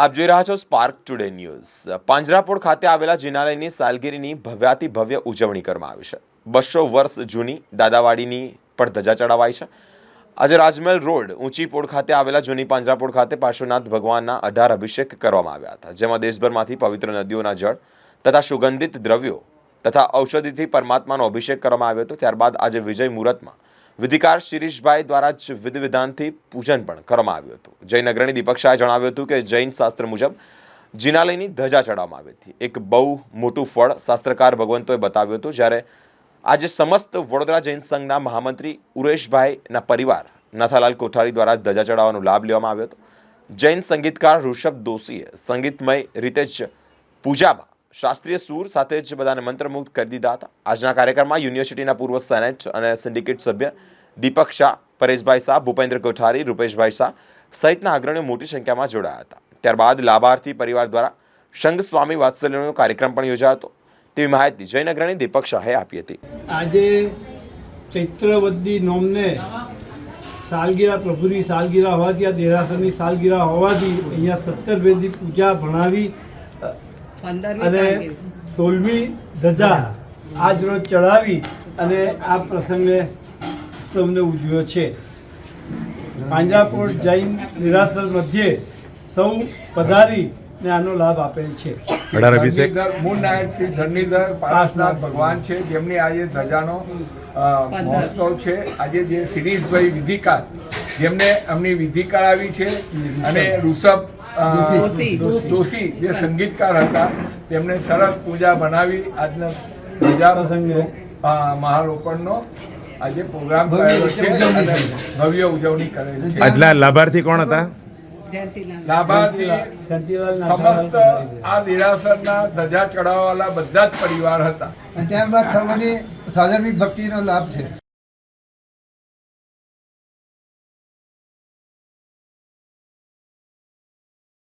આપ જોઈ રહ્યા છો સ્પાર્ક ટુડે ન્યૂઝ પાંજરાપોળ ખાતે આવેલા જિનાલયની સાલગીરીની ભવ્યાતિ ભવ્ય ઉજવણી કરવામાં આવી છે. બસો વર્ષ જૂની દાદાવાડીની પણ ધજા ચડાવાઈ છે. આજે રાજમહેલ રોડ, ઊંચી પોળ ખાતે આવેલા જૂની પાંજરાપોળ ખાતે પાર્શ્વનાથ ભગવાનના અઢાર અભિષેક કરવામાં આવ્યા હતા, જેમાં દેશભરમાંથી પવિત્ર નદીઓના જળ તથા સુગંધિત દ્રવ્યો તથા ઔષધિથી પરમાત્માનો અભિષેક કરવામાં આવ્યો હતો. ત્યારબાદ આજે વિજય મુહૂર્તમાં વિધિકાર શિરીષભાઈ દ્વારા જ વિધિ વિધાનથી પૂજન પણ કરવામાં આવ્યું હતું. જૈન અગ્રણી દીપક શાહે જણાવ્યું હતું કે જૈન શાસ્ત્ર મુજબ જિનાલયની ધજા ચડાવવામાં આવી હતી. એક બહુ મોટું ફળ શાસ્ત્રકાર ભગવંતોએ બતાવ્યું હતું, જ્યારે આજે સમસ્ત વડોદરા જૈન સંઘના મહામંત્રી ઉરેશભાઈના પરિવાર નાથાલાલ કોઠારી દ્વારા ધજા ચડાવવાનો લાભ લેવામાં આવ્યો હતો. જૈન સંગીતકાર ઋષભ દોશીએ સંગીતમય રીતે જ પૂજામાં શાસ્ત્રીય સૂર સાથે જ બધાને મંત્રમુગ્ધ કરી દીધા હતા. આજના કાર્યક્રમમાં યુનિવર્સિટીના પૂર્વ સેનેટ અને સિન્ડિકેટ સભ્ય દીપક શાહ, પરેશભાઈ શાહ, ભૂપેન્દ્ર કોઠારી, રૂપેશભાઈ શાહ સહિતના અગ્રણીઓ મોટી સંખ્યામાં જોડાયા હતા. ત્યારબાદ લાભાર્થી પરિવાર દ્વારા શંખ સ્વામી વાત્સલ્યનો કાર્યક્રમ પણ યોજાયો હતો. તેવી માહિતી જૈન અગ્રણી દીપક શાહે આપી હતી. આજે ચૈત્રવદી નોમને સાલગીરા પ્રભુની સાલગીરા હોવાથી, આ દેરાસરની સાલગીરા હોવાથી અહીંયા સત્તર ભેદી પૂજા ભણાવી અને તારીખે. સોળમી ધજા આજ રોજ ચડાવી અને આ પ્રસંગે સૌને ઉજવ્યો છે. પાંજરાપોળ જૈન નિરાસર મધ્યે સૌ પધારી ને આનો લાભ આપેલ છે. મૂળ નાયક શ્રી ધરણીધર પારસનાથ ભગવાન છે જેમની આજે ધજાનો મહોત્સવ છે. આજે જે શિરીષભાઈ વિધિકાર જેમને એમની વિધિ કરાવી છે અને ઋષભ જોશી. જે સંગીતકાર હતા તેમણે સરસ પૂજા બનાવી. આજના પૂજા પ્રસંગે. અ, આજે પ્રોગ્રામ કરેલો છે અને ભવ્ય ઉજવણી કરેલી છે. આજલા લાભાર્થી કોણ હતા? લાભાર્થી સમસ્ત આ દેરાસરના ધજા ચડાવવાવાળા બધા જ પરિવાર હતા. ત્યારબાદ સર્વની સાધર્મિક ભક્તિનો લાભ છે.